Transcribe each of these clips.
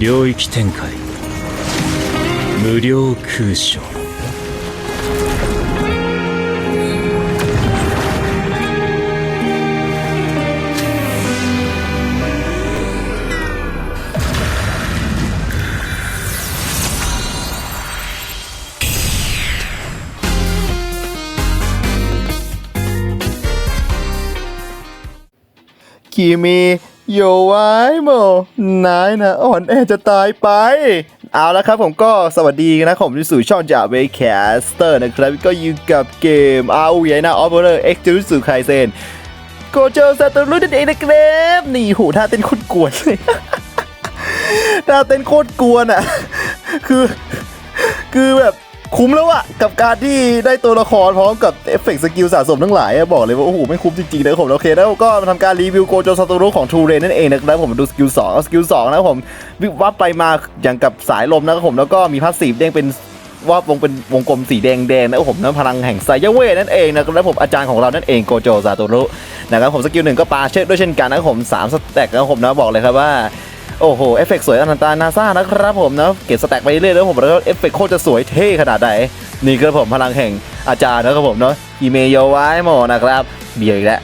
領域展開。無料空所。คิมิ โยวายโมนายนะอ่อนแอจะตายไป เอาละครับผมก็สวัสดีนะผมที่สู่ช่องจ่าเวแคสเตอร์นะครับก็อยู่กับเกม r o v นะออฟเฟอร์เอ็กซ์จูรุสุไคเซนโกโจซาโตรุนั่นเองนะครับนี่หูท่าเต้นโคตรกวนเลยท่าเต้นโคตรกวนอะ คือ คือแบบ คุ้มแล้วอะกับการที่ได้ตัวละครพร้อมกับเอฟเฟกต์สกิลสะสมทั้งหลายอะบอกเลยว่า โอ้โห ไม่คุ้มจริงๆนะครับผม โอเค แล้วก็มาทำการรีวิวโกโจซาโตรุของทูเรนนั่นเองนะครับผมดูสกิล2เอาสกิล2นะครับผมวิบวับไปมาอย่างกับสายลมนะครับผมแล้วก็มีพาสซีฟเด้งเป็นว่าวงเป็นวงกลมสีแดงแดงๆนะครับผมนั้นพลังแห่งไซยเวนั่นเองนะครับผมอาจารย์ของเรานั่นเองโกโจซาโตรุนะครับผมสกิลหนึ่งก็ปาเช่ด้วยเช่นกันนะครับผมสามสแต็กนะครับผมนะบอกเลยครับว่า โอ้โห เอฟเฟกต์สวยอนันตานาซานะครับผมนะเก็บสแต็กไปเรื่อยๆแล้วผมแล้วเอฟเฟกต์โคตรจะสวยเท่ขนาดไหน นี่คือผมพลังแห่งอาจารย์นะครับผมเนาะอีเมโยไว้โมนะครับเบียร์อีกแล้ว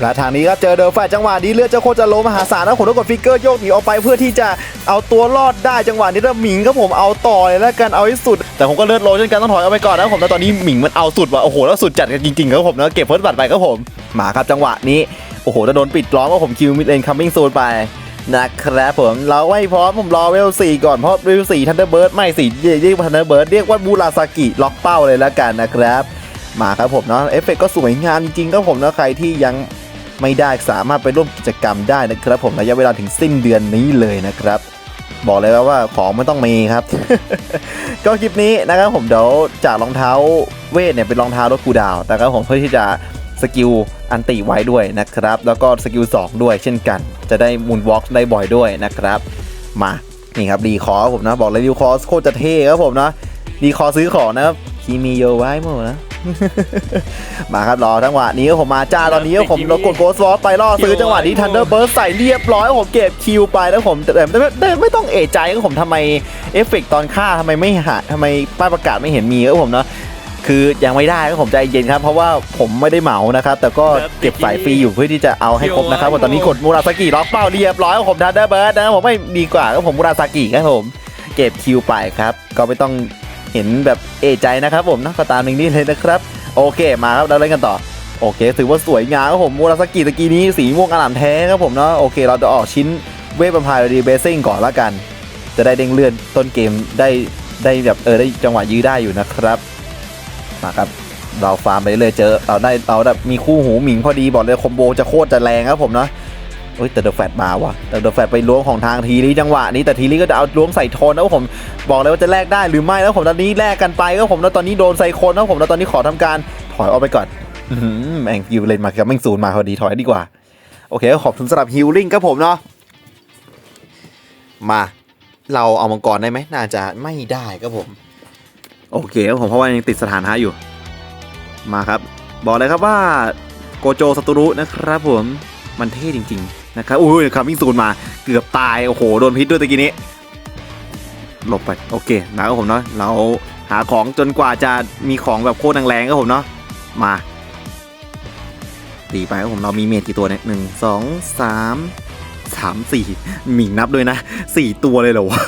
และทางนี้ก็เจอเดอร์แฟจังหวะนี้เลือดเจ้าโคตรจะโลมหาศาลนะผมต้องกดฟิกเกอร์โยกหนีออกไปเพื่อที่จะเอาตัวรอดได้จังหวะนี้แล้วหมิงครับผมเอาต่อเลยแล้วกันเอาให้สุด แต่ผมก็เลือดโลเช่นกันต้องถอยเอาไปก่อนนะผมแต่ตอนนี้หมิงมันเอาสุดว่ะโอ้โหแล้วสุดจัดกันจริงๆครับผมนะเก็บเฟิร์สบัตรไปครับผมมาครับจังหวะนี้โอ้โหจะโดนปิดล้อมก็ผมคิวมิดเลนคัมมิ่งโซนไป นะครับผมเราไม่พร้อมผมรอเวล4ก่อนเพราะเวล4ทันเดอร์เบิร์ดไม่สิเรียกว่าทันเดอร์เบิร์ดเรียกว่าบูราซากิล็อกเป้าเลยแล้วกันนะครับมาครับผมเนาะเอฟเฟกต์ก็สวยงามจริงๆครับผมนะใครที่ยังไม่ได้สามารถไปร่วมกิจกรรมได้นะครับผมระยะเวลาถึงสิ้นเดือนนี้เลยนะครับ บอกเลยว่าของไม่ต้องมีครับ ก็คลิปนี้นะครับผมเดี๋ยวจากรองเท้าเวทเนี่ยเป็นรองเท้ารถคูดาวนะครับผมเพื่อที่จะสกิลอันติไว้ด้วยนะครับ แล้วก็สกิล2ด้วยเช่นกัน จะได้มูนวอล์กได้บ่อยด้วยนะครับ มานี่ครับรีคอร์ผมนะ บอกเลยรีคอร์โคตรจะเท่ครับผมนะรีคอร์ซื้อของนะครับคีมีโยไว้หมดนะมาครับรอจังหวะนี้ผมมาจ้าตอนนี้ผมเรากดโกสวอไปล่อซื้อจังหวะนี้ทันเดอร์เบิร์ดใส่เรียบร้อยผมเก็บคิวไปแล้วผมแต่แต่ไม่ต้องเอะใจครับผมทำไมเอฟเฟกต์ตอนฆ่าทำไมไม่หาทำไมป้ายประกาศไม่เห็นมีครับผมเนาะ คือยังไม่ได้ครับผมใจเย็นครับ เพราะว่าผมไม่ได้เหมานะครับ แต่ก็เก็บสายฟรีอยู่เพื่อที่จะเอาให้ครบนะครับผมตอนนี้กดมูราซากิล็อกเป้าเรียบร้อยครับผมทันเดอร์เบิร์ดนะครับผมไม่ดีกว่าครับผมมูราซากิครับผม เก็บคิวไปครับ ก็ไม่ต้องเห็นแบบเอะใจนะครับ ผมนะก็ตามหนึ่งนี่เลยนะครับ โอเคมาครับเราเล่นกันต่อโอเค ถือว่าสวยงามครับผมมูราสกิตะกี้นี้สีม่วงอลามแท้ครับผมเนาะโอเค เราจะออกชิ้นเวฟบัมพายรีเบสซิ่งก่อนละกัน จะได้เด้งเลื่อนต้นเกมได้ได้แบบเออได้จังหวะยื้อได้อยู่นะครับ มาครับเราฟาร์มไปเลยเจอเราได้เราแบบมีคู่หูหมิงพอดีบอกเลยคอมโบจะโคตรจะแรงครับผมนะเฮ้ยแต่เดอะแฟตมาว่ะแต่เดอะแฟตไปล้วงของทางทีนี้จังหวะนี้แต่ทีนี้ก็จะเอาล้วงใส่โทนนะผมบอกเลยว่าจะแลกได้หรือไม่แล้วผมตอนนี้แลกกันไปก็ผมแล้วตอนนี้โดนไซโคนนะผมแล้วตอนนี้ขอทำการถอยออกไปก่อนอื้อหือแม่งฮิวเลนมากับแม่งศูนย์มาพอดีถอยดีกว่า โอเคขอบคุณสำหรับฮิลลิ่งครับผมเนาะมา เราเอามังกรได้ไหมน่าจะไม่ได้ครับผม โอเคครับผมเพราะว่ายังติดสถานะอยู่ มาครับ บอกเลยครับว่าโกโจสตูรุนะครับผมมันเท่จริง ๆ นะครับอุ้ยคัมมิ่งซูนมาเกือบตายโอ้โหโดนพิษด้วยตะกี้นี้หลบไปโอเคนะครับผมเนาะเราหาของจนกว่าจะมีของแบบโคตรแรงๆครับผมเนาะมาตีไปครับผมเรามีเมจกี่ตัวเนี่ยหนึ่งสองสาม สามสี่หมิงนับด้วยนะสี่ตัวเลยเหรอวะ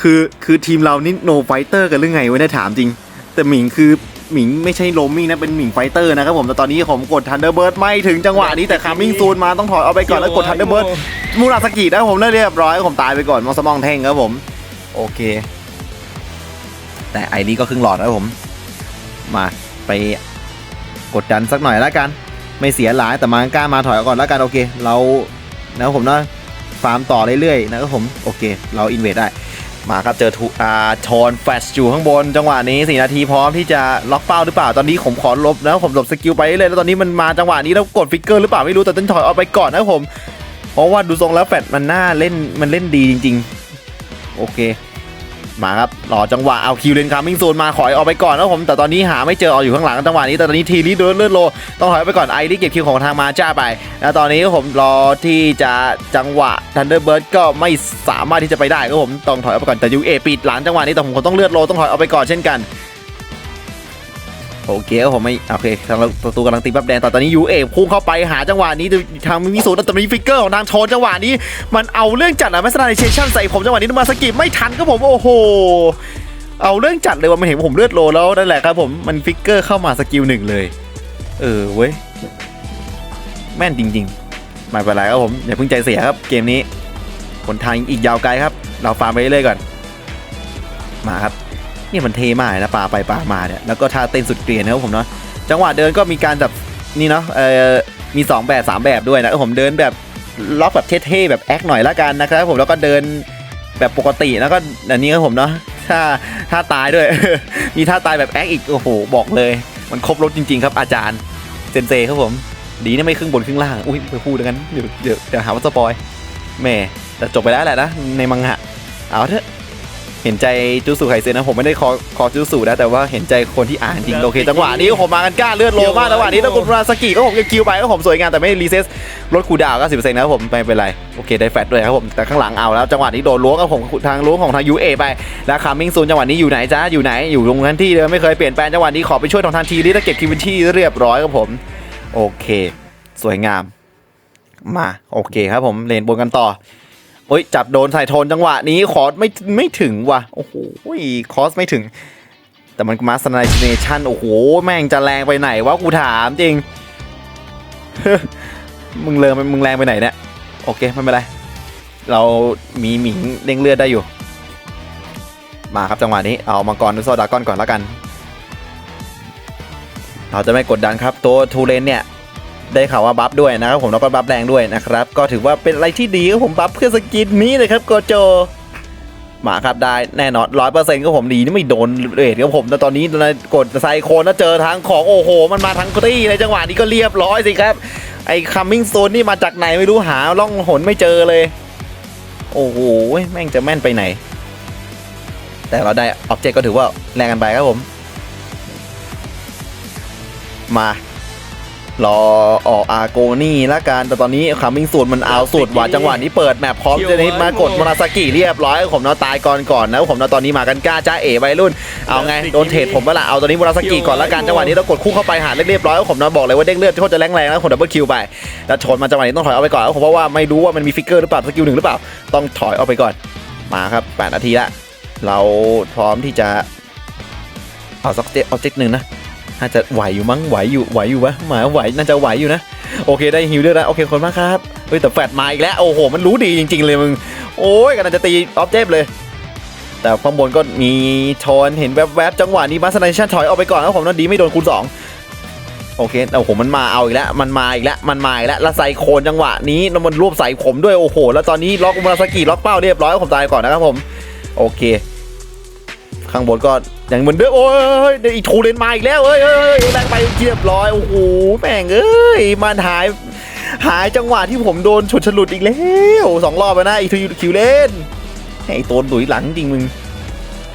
คือคือทีมเรานี่โนไฟเตอร์กันหรือไงวะเนี่ยถามจริง แต่หมิงคือหมิงไม่ใช่โรมมิ่งนะเป็นหมิงไฟเตอร์นะครับผมแต่ตอนนี้ผมกดทันเดอร์เบิร์ดไม่ถึงจังหวะนี้แต่คามิ่งซูนมาต้องถอยเอาไปก่อนแล้วกดทันเดอร์เบิร์ดมูราสกินะผมเรียบร้อยผมตายไปก่อนมองสมองแท่งครับผมโอเค แต่ไอรีก็ครึ่งหลอดนะครับผม มาไปกดดันสักหน่อยแล้วกัน ไม่เสียหลายแต่มากล้ามาถอยก่อนแล้วกันโอเค เรานะผมเนาะ ฟาร์มต่อเรื่อยๆนะครับผมโอเค เราอินเวดได้ มาครับเจอทูอาชอนแฟชอยู่ข้างบน จังหวะนี้4นาทีพร้อมที่จะล็อกเป้าหรือเปล่า ตอนนี้ผมขอลบนะผมหลบสกิลไปเรื่อยแล้วตอนนี้มันมาจังหวะนี้แล้วกดฟิกเกอร์หรือเปล่าไม่รู้แต่ต้นถอยออกไปก่อนนะครับผมเพราะว่าดูทรงแล้วแฟดมันน่าเล่นมันเล่นดีจริง ๆ โอเค มาครับรอจังหวะเอาคิวเลนคามิงโซนมาขอยออกไปก่อนนะผมแต่ตอนนี้หาไม่เจอเอาอยู่ข้างหลังจังหวะนี้แต่ตอนนี้ทีรีเดินเลื่อนโลต้องถอยไปก่อนไอรีเก็บคิวของทางมาจ้าไปแล้วตอนนี้ผมรอที่จะจังหวะทันเดอร์เบิร์ดก็ไม่สามารถที่จะไปได้ครับผมต้องถอยออกไปก่อนแต่ยูเอปิดหลังจังหวะนี้แต่ผมคงต้องเลือดโลต้องถอยออกไปก่อนเช่นกัน โอเคผมไม่โอเคทางประตูกำลังตีบับแดงแต่ตอนนี้ยูเอพุ่งเข้าไปหาจังหวะนี้ทางมิสูแต่ตอนนี้ฟิกเกอร์ของทางโชนจังหวะนี้ มันเอาเรื่องจัดอะแมสนาเชชั่นใส่ผมจังหวะนี้มาสกิไม่ทันครับผมโอ้โหเอาเรื่องจัดเลยว่ามันเห็นผมเลือดโลแล้วนั่นแหละครับผมมันฟิกเกอร์เข้ามาสกิลหนึ่งเลย เออเว้ยแม่นจริงๆไม่เป็นไรครับผมอย่าเพิ่งใจเสียครับเกมนี้ผลทางอีกยาวไกลครับ เราฟาร์มไปเรื่อยๆก่อน มาครับ นี่ยมันเทมากนะปลาไปปลามาเนี่ยแล้วก็ท่าเต้นสุดเกลียนนะครับผมเนาะจังหวะเดินก็มีการแบบนี่เนาะเออมี 2 แบบ 3 แบบด้วยนะผมเดินแบบล็อกแบบเท่ๆแบบแอคหน่อยละกันนะครับผมแล้วก็เดินแบบปกติแล้วก็อันนี้ครับผมเนาะถ้าถ้าตายด้วย มีท่าตายแบบแอคอีกโอ้โหบอกเลย มันครบรถจริง ๆ ครับอาจารย์เซนเซครับผม ดีนะไม่ครึ่งบนครึ่งล่างอุ้ยไปพูดกันเดี๋ยวเดี๋ยวหาว่าสปอยแม่แต่จบไปแล้วแหละนะในมังงะเอาเถอะ เห็นใจจูสุไคเซนนะผมไม่ได้คอคอจูสุนะแต่ว่าเห็นใจคนที่อ่านจริงโอเคจังหวะนี้ผมมากันกล้าเลือดโลมากจังหวะนี้แล้วคุณราสกิก็ผมยังคิวไปก็ผมสวยงามแต่ไม่รีเซ็ตลดคูลดาวน์ก็สิบเปอร์เซ็นต์นะครับผมไม่เป็นไรโอเคได้แฟตด้วยครับผมแต่ข้างหลังเอาแล้วจังหวะนี้โดนล้วงครับผมทางล้วงของทางยูเอไปแล้วคามิงซูนจังหวะนี้อยู่ไหนจ้าอยู่ไหนอยู่ตรงนั้นที่เดิมไม่เคยเปลี่ยนแปลงจังหวะนี้ขอไปช่วยทางทางทีนี้แล้วเก็บคิวที่เรียบร้อยครับผมโอเค สวยงามมาโอเคครับผมเลนบนกันต่อ โอ้ยจับโดนใส่โทนจังหวะนี้คอสไม่ไม่ถึงว่ะโอ้โหคอสไม่ถึง แต่มันมาสไนเนชั่นโอ้โหแม่งจะแรงไปไหนวะกูถามจริงมึงเลิมมึงแรงไปไหนเนี่ยโอเคไม่เป็นไรเรามีหมิงเด้งเลือดได้อยู่ มาครับจังหวะนี้เอามังกรดูโซดากอนก่อนแล้วกัน เราจะไม่กดดันครับตัวทูเลนเนี่ย ได้ข่าวว่าบัฟด้วยนะครับผมแล้วก็บัฟแรงด้วยนะครับ ก็ถือว่าเป็นอะไรที่ดีครับผมบัฟเพื่อสกินนี้เลยครับโกโจมาครับได้แน่นอนร้อยเปอร์เซ็นต์ก็ผมดีนี่ไม่โดนเรทครับผมแต่ตอนนี้นกดไซโคนแล้วเจอทางของโอ้โห มันมาทั้งตี้ในจังหวะนี้ก็เรียบร้อยสิครับ ไอ้คัมมิ่งโซนนี่มาจากไหนไม่รู้หาล่องหนไม่เจอเลย โอ้โหแม่งจะแม่นไปไหน แต่เราได้ออบเจกต์ก็ถือว่าแรงกันไปครับผม มา รอออกอาโกนี่ละกันแต่ตอนนี้คามิงสูตรมันเอาสุดว่ะจังหวะนี้เปิดแมปพร้อมจะนี้มากดมราสกิเรียบร้อยผมเนาะตายก่อนก่อนนะผมเนาะตอนนี้มากันกล้าจ้าเอ๋วัยรุ่นเอาไงโดนเทรดผมเวลาเอาตอนนี้มราสกิก่อนละกันจังหวะนี้เรากดคู่เข้าไปหาเรียบร้อยผมเนาะบอกเลยว่าเด้งเลือดโคตรจะแรงแรงแล้วผมดับเบิลคิวไปแล้วชนมาจังหวะนี้ต้องถอยเอาไปก่อนเพราะว่าไม่รู้ว่ามันมีฟิกเกอร์หรือเปล่าสกิลหนึ่งหรือเปล่าต้องถอยเอาไปก่อนมาครับ8นาทีละเราพร้อมที่จะเอาสักเจ็ตเอาเจ็ตหนึ่งนะ น่าจะไหวอยู่มั้งไหวอยู่ไหวอยู่วะหมาไหวน่าจะไหวอยู่นะโอเคได้ฮิวด้วยนะโอเคคนมากครับเฮ้ยแต่แฟดมาอีกแล้วโอ้โหมันรู้ดีจริง ๆ เลยมึงโอ้ยกำลังจะตีออฟเจฟเลย แต่ข้างบนก็มีชอนเห็นแวบๆจังหวะนี้มาสไนชั่นถอยออกไปก่อนแล้วผมนั่นดีไม่โดนคูณสองโอเคโอ้โหมันมาเอาอีกแล้วมันมาอีกแล้วมันมาอีกแล้วแล้วใส่โคนจังหวะนี้แล้วมันรวบใส่ผมด้วยโอ้โห แล้วตอนนี้ล็อกมาสกิล็อกเป้าเรียบร้อยผมตายก่อนนะครับผม โอเค ข้างบนก็อย่างเหมือนเดิมโอ้ยเดี๋ยวอีกทูเลนมาอีกแล้วเอ้ยเอ้ยเอ้ยแรงไปเรียบร้อยโอ้โหแม่งเอ้ยมันหายหายจังหวะที่ผมโดนฉุดฉลุดอีกแล้วสองรอบไปนะอีกทูคิวเลนให้ไอ้ตัวดุยหลังจริงมึง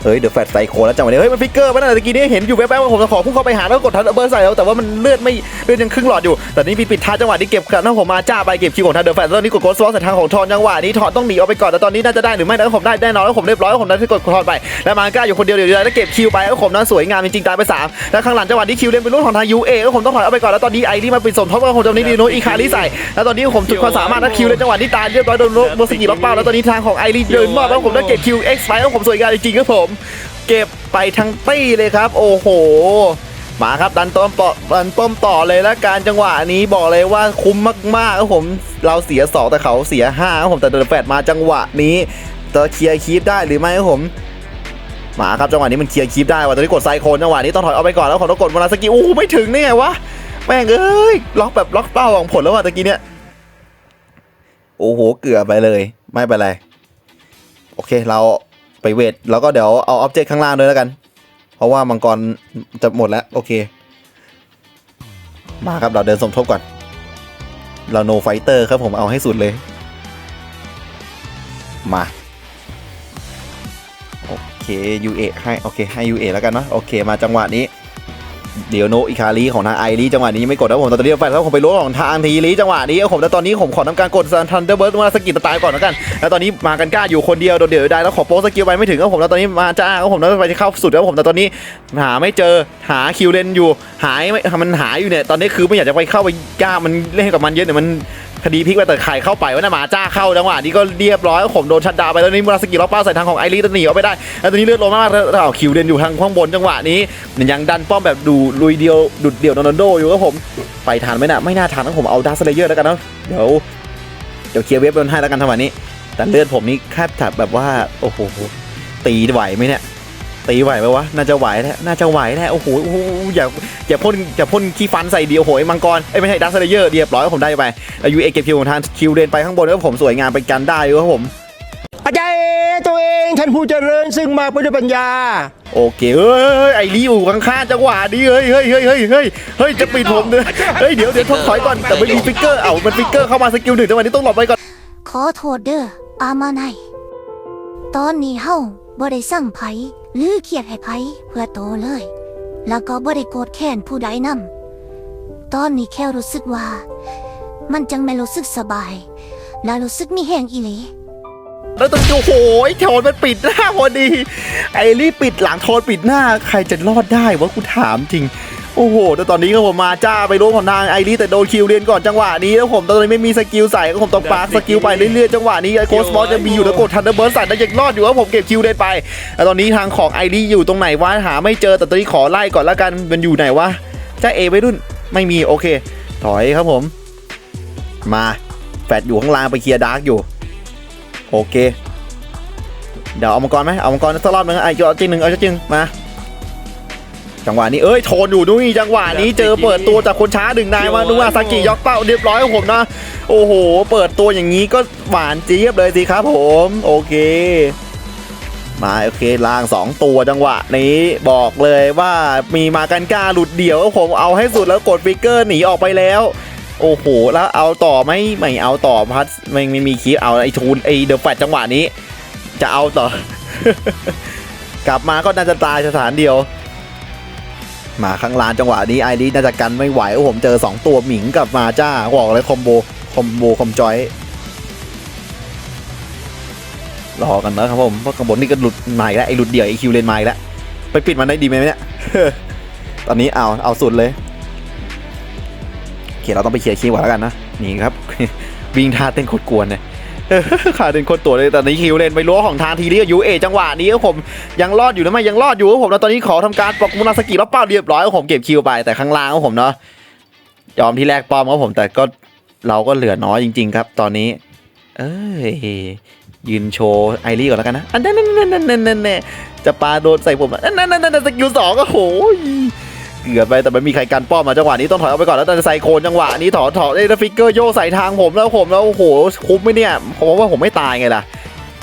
เฮ้ยเดี๋ยวแฟดใส่โคแล้วจังหวะนี้เฮ้ยมันฟิกเกอร์มันอะไรตะกี้นี้เห็นอยู่แวบๆว่าผมจะขอพุ่งเข้าไปหาแล้วกดทันเบอร์ใส่แล้วแต่ว่ามันเลือดไม่เลือดยังครึ่งหลอดอยู่ แต่นี่ปิดท้ายจังหวะที่เก็บกระนั้นผมมาจ้าไปเก็บคิวของทันเดอร์แฟดแล้วนี่กดโกสวอสใส่ทางของทอนจังหวะนี้ทอนต้องหนีออกไปก่อนแต่ตอนนี้น่าจะได้หรือไม่นะผมได้แน่นอนแล้วผมเรียบร้อยผมนั้นที่กดทอนไปแล้วมาก้าอยู่คนเดียวเดี๋ยวแล้วเก็บคิวไปแล้วผมนั้นสวยงามจริงๆตายไปสามแล้วข้างหลังจังหวะนี้คิวเล่นเป็นรุ่นของทางยูเอแล้วผมต้องถอยเอาไปก่อนแล้วตอนนี้ไอที่มาปิดสมทบกับผมตรงนี้ดีโนอีคาริใส่แล้วตอนนี้ผมจุดความสามารถนะคิวเล่นจังหวะนี้ตายเรียบร้อยโดนโดนสกีล็อกเป้าแล้วตอนนี้ทางของไอรีเดินมอบแล้วผมได้เก็บคิวเอ็กซ์ไปแล้วผมสวยงามจริงๆครับผมเก็บไปทั้งตี้เลยครับ โอ้โห มาครับดันต้มต่อดันต้มต่อเลยแล้วการจังหวะนี้บอกเลยว่าคุ้มมากๆครับผมเราเสียสองแต่เขาเสียห้าครับผมแต่เดอะแฟดมาจังหวะนี้จะเคลียร์คีปได้หรือไม่ครับผมมาครับจังหวะนี้มันเคลียร์คีปได้ว่ะตอนนี้กดไซโคนจังหวะนี้ต้องถอยเอาไปก่อนแล้วผมต้องกดมอนาสกิอู้ไม่ถึงนี่ไงวะแม่งเอ้ยล็อกแบบล็อกเป้าของผลแล้วว่ะตะกี้เนี่ยโอ้โหเกือบไปเลย ไม่เป็นไร โอเคเรา ไปเวทแล้วก็เดี๋ยวเอาออบเจกต์ข้างล่างด้วยแล้วกัน เพราะว่ามังกรจะหมดแล้ว โอเค มาครับเราเดินสมทบก่อน เราโนไฟเตอร์ครับผมเอาให้สุดเลย มา โอเค UA ให้ โอเค ให้ UA แล้วกันเนาะโอเค มาจังหวะนี้ เดี๋ยวโนอิคารีของทางไอรีจังหวะนี้ไม่กดแล้วผมตอนนี้แฟนแล้วผมไปล้วงของทางทีรีจังหวะนี้ผมแต่ตอนนี้ผมขอทำการกดทันเดอร์เบิร์ดมาสกิลตายก่อนแล้วกันแล้วตอนนี้มากันกล้าอยู่คนเดียวโดดเดี่ยวได้แล้วขอโป๊สกิลไปไม่ถึงแล้วผมแล้วตอนนี้มาจ้าแล้วผมแล้วไปเข้าสุดแล้วผมแต่ตอนนี้หาไม่เจอหาคิวเลนอยู่หายไม่มันหายอยู่เนี่ยตอนนี้คือไม่อยากจะไปเข้าไปกล้ามันเล่นกับมันเยอะเนี่ยมัน คดีพลิกไปแต่ไข่เข้าไปว่าน่ะหมาจ้าเข้าจังหวะนี้ก็เรียบร้อยแล้วผมโดนชัดดาวไปแล้วนี่มูราสกิล็อกเป้าใส่ทางของไอรีตหนีออกไปได้แล้วตอนนี้เลือดลงมากแล้วแล้วคิวเลนอยู่ทางข้างบนจังหวะนี้ยังดันป้อมแบบดูลุยเดียวดุดเดี่ยวโรนัลโดอยู่ครับผมไปทันไหมน่ะไม่น่าทันนะผมเอาดาร์สเลเยอร์แล้วกันเนาะเดี๋ยวเดี๋ยวเคลียร์เวฟบนให้แล้วกันทำวันนี้ แต่เลือดผมนี่แคบจับแบบว่าโอ้โหตีไหวไหมเนี่ย ตีไหวไหมวะ น่าจะไหวแหละน่าจะไหวแหละโอ้โหโอ้โหอย่าอย่าพ่นอย่าพ่นขี้ฟันใส่เดียวโหยมังกร เอ้ยไม่ใช่ดาร์สเลเยอร์เรียบร้อยผมได้ไปอายุเอเก็บคิวของทางคิวเดินไปข้างบนแล้วผมสวยงามไปกันได้อยู่ครับผมอาจารย์ตัวเองท่านผู้เจริญซึ่งมากไปด้วยปัญญา โอเคเฮ้ยเฮ้ยไอ้ลีอยู่ข้างๆจังหวะนี้เฮ้ยเฮ้ยเฮ้ยเฮ้ยเฮ้ยเฮ้ยจะปิดผมเลยเฮ้ยเดี๋ยวเดี๋ยวทดถอยก่อนแต่ไม่มีฟิกเกอร์เอ้ามันฟิกเกอร์เข้ามาสกิลหนึ่งจังหวะนี้ต้องหลบไปก่อนขอโทษเด้ออามาไนตอนนี้เฮาบ่ได้สั่งไผ หรือเครียดให้ไผเพื่อโตเลย แล้วก็บ่ได้โกรธแค้นผู้ใดนำตอนนี้แค่รู้สึกว่า มันจังไม่รู้สึกสบาย และรู้สึกมีแหงอีหลีแล้วตอนโอ้โหทอ้โทนมันปิดหน้าพอดี ไอรี่ปิดหลังโทนปิดหน้า ใครจะรอดได้วะกูถามจริง โอ้โหแต่ตอนนี้ก็ผมมาจ้าไปรู้ของนางไอรีแต่โดนคิวเรียนก่อนจังหวะนี้แล้วผมตอนนี้ไม่มีสกิลใส่ก็ผมต้องปาร์คสกิลไปเรื่อยๆจังหวะนี้ไอโคสมอสจะมีอยู่แล้วกดทันเดอร์เบิร์ดใส่แล้วยังรอดอยู่ว่าผมเก็บคิวเรียนไปแล้วตอนนี้ทางของไอรีอยู่ตรงไหนวะหาไม่เจอแต่ตอนนี้ขอไล่ก่อนละกันมันอยู่ไหนวะจ้าเอไปรุ่นไม่มีโอเค ถอยครับผม มาแฟดอยู่ข้างล่างไปเคลียร์ดาร์กอยู่ โอเค เดี๋ยวเอามังกรไหมเอามังกรสักรอบนึงไอ้เอาจริงหนึ่งเอาจริงมา จังหวะนี้เอ้ยโทนอยู่ด้วยจังหวะนี้เจอเปิดตัวจากคนช้าหนึ่งนายมาดูว่าซากิยอกเป้าเรียบร้อยของผมนะ โอ้โห เปิดตัวอย่างนี้ก็หวานเจี๊ยบเลยสิครับผม โอเคมาโอเคล่างสองตัวจังหวะนี้บอกเลยว่ามีมากันกล้าหลุดเดี่ยวผมเอาให้สุดแล้วกดฟิกเกอร์หนีออกไปแล้ว โอ้โห แล้วเอาต่อไหมไม่เอาต่อพัดไม่ไม่มีคีปเอาไอ้ทูนไอ้เดอะแฟตจังหวะนี้ จะเอาต่อ กลับมาก็น่าจะตายสถานเดียว มาข้างลานจังหวะนี้ไอรีน่าจะกันไม่ไหวโอ้ผมเจอ 2 ตัวหมิงกับมาจ้าบอกเลยคอมโบคอมโบคอมจอยรอกันนะครับผมเพราะข้างบนนี่ก็หลุดใหม่แล้วไอหลุดเดี่ยวไอคิวเลนใหม่แล้วไปปิดมันได้ดีไหมเนี่ยตอนนี้เอาเอาสุดเลยโอเคเราต้องไปเคลียร์คิวก่อนแล้วกันนะนี่ครับวิ่งท่าเต้นโคตรกวนเลย ขาดเป็นคนตัวเลยแต่ในคิวเลนไปล้วของทางทีนี้กับยูเอจังหวะนี้ครับผมยังรอดอยู่นะไหมยังรอดอยู่ครับผมแล้วตอนนี้ขอทำการปลอกมุนาสกิแล้วเป้าเรียบร้อยครับผมเก็บคิวไปแต่ข้างล่างครับผมเนาะยอมที่แรกป้อมครับผมแต่ก็เราก็เหลือน้อยจริง ๆ ครับ ตอนนี้ เอ้ยยืนโชว์ไอรีก่อนแล้วกันนะอันนั้นนั่นนั่นนั่นนั่นนั่นจะปาโดนใส่ผมนั่นนั่นนั่นนั่นสกิลสองก็โหย เกือบไปแต่ไม่มีใครกันป้อมมาจังหวะนี้ต้องถอยออกไปก่อนแล้วแต่ไซโคนจังหวะนี้ถอดถอดได้แล้วฟิกเกอร์โยกใส่ทางผมแล้วผมแล้วโอ้โหคุ้มไหมเนี่ยผมว่าผมไม่ตายไงล่ะ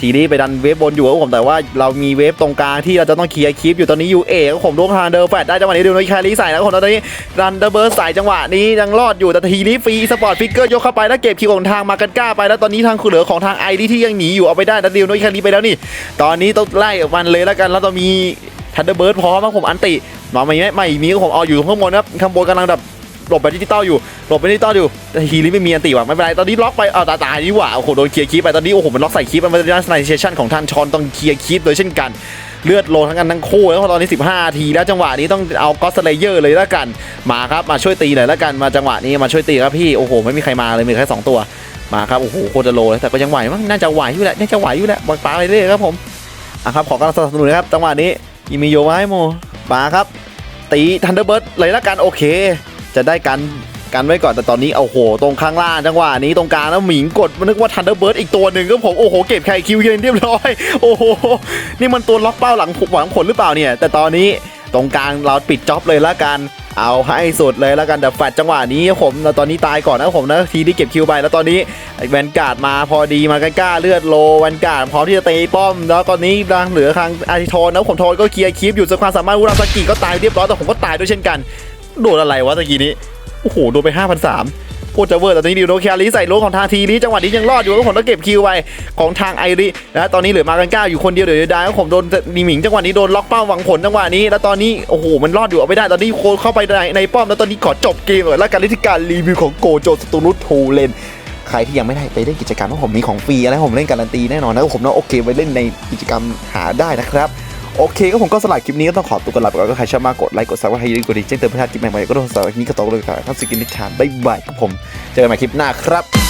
ทีนี้ไปดันเวฟบนอยู่ครับผมแต่ว่าเรามีเวฟตรงกลางที่เราจะต้องเคลียร์คลิปอยู่ตอนนี้ยูเอก็ผมร่วมทางเดินแฟดได้จังหวะนี้ดูนอยแครีใส่แล้วผมตอนนี้ดันเดอร์เบิร์ดใส่จังหวะนี้ยังรอดอยู่แต่ทีนี้ฟรีสปอร์ตฟิกเกอร์ยกเข้าไปแล้วเก็บคิวของทางมากันก้าไปแล้วตอนนี้ทางคุณเหลือของทางไอดีที่ยังหนีอยู่เอาไปได้แล้วดิวนอยแครีไปแล้วนี่ ตอนนี้ต้องไล่มันเลยแล้วกันแล้วต้องมีทันเดอร์เบิร์ดพร้อมครับผมอันติ มาไม่ไม่มีก็ผมเอาอยู่ข้างบนครับข้างบนกำลังแบบหลบไปดิจิตอลอยู่หลบไปดิจิตอลอยู่แต่ฮีริไม่มีอันติว่ะไม่เป็นไรตอนนี้ล็อกไปเอาตาตายนี่หว่าโอ้โหโดนเคลียร์คีปไปตอนนี้โอ้โหมันล็อกใส่คีปมันเป็นดัสไนเซชันของท่านชอนต้องเคลียร์คีปโดยเช่นกันเลือดโลทั้งกันทั้งคู่แล้วตอนนี้ 15นาทีแล้วจังหวะนี้ต้องเอาก็สเลเยอร์เลยแล้วกันมาครับมาช่วยตีหน่อยแล้วกันมาจังหวะนี้มาช่วยตีครับพี่โอ้โหไม่มีใครมาเลยมีแค่สองตัวมาครับโอ้โหโคตรจะโลเลยแต่ก็ยังไหวมั้งน่าจะไหวอยู่แหละน่าจะไหวอยู่แหละบอกปาไปเรื่อยครับผมอะครับขอการสนับสนุนนะครับจังหวะนี้อิมิโยไวโม มาครับ ตีทันเดอร์เบิร์ดเลยละกันโอเค จะได้กันกันไว้ก่อนแต่ตอนนี้เอาโห ตรงข้างล่างจังหวะนี้ตรงกลางแล้วหมิงกดมันนึกว่าทันเดอร์เบิร์ดอีกตัวหนึ่งก็ผมโอ้โหเก็บไข่คิวเย็นเรียบร้อยโอ้โหนี่มันตัวล็อกเป้าหลังหวังผลหรือเปล่าเนี่ย แต่ตอนนี้ตรงกลางเราปิดจ็อบเลยละกัน เอาให้สุดเลยแล้วกันแต่แฟดจังหวะนี้ผมตอนนี้ตายก่อนนะผมนะทีที่เก็บคิวไปแล้วตอนนี้แวนการ์ดมาพอดีมาใกล้ๆเลือดโลแวนการ์ดพร้อมที่จะตีป้อมแล้วตอนนี้ดังเหลือทางอาริโทนนะผมโทนก็เคลียร์คลิปอยู่สุดความสามารถอุราสกิก็ตายเรียบร้อยแต่ผมก็ตายด้วยเช่นกัน โดนอะไรวะตะกี้นี้โอ้โหโดนไป5,003 โคตรจะเวอร์แต่ตอนนี้ดิวโดแคริใส่โลของทางทีนี้จังหวะนี้ยังรอดอยู่ก็ผมต้องเก็บคิวไปของทางไอรินะตอนนี้เหลือมากันก้าอยู่คนเดียวเดี๋ยวได้ก็ผมโดนนิหมิงจังหวะนี้โดนล็อกเป้าหวังผลจังหวะนี้ แล้วตอนนี้โอ้โหมันรอดอยู่เอาไม่ได้ตอนนี้โคเข้าไปในในป้อมแล้วตอนนี้ขอจบเกมเลยแล้วการที่การรีวิวของโกโจสตูรุโทเลนใครที่ยังไม่ได้ไปเล่นกิจกรรมเพราะผมมีของฟรีนะผมเล่นการันตีแน่นอนนะผมนะโอเคไปเล่นในกิจกรรมหาได้นะครับ โอเคก็ผมก็สลัดคลิปนี้ก็ต้องขอตัวกันลาไปก่อนก็ใครชอบมากกดไลค์กดซับสไครต์กดดิ่งแจ้งเตือนเพื่อนคลิปใหม่ๆก็ต้องสลัดคลิปนี้ก็ต้องเลยครับทั้งสกินนิทานบ๊ายบายครับผมเจอกันใหม่คลิปหน้าครับ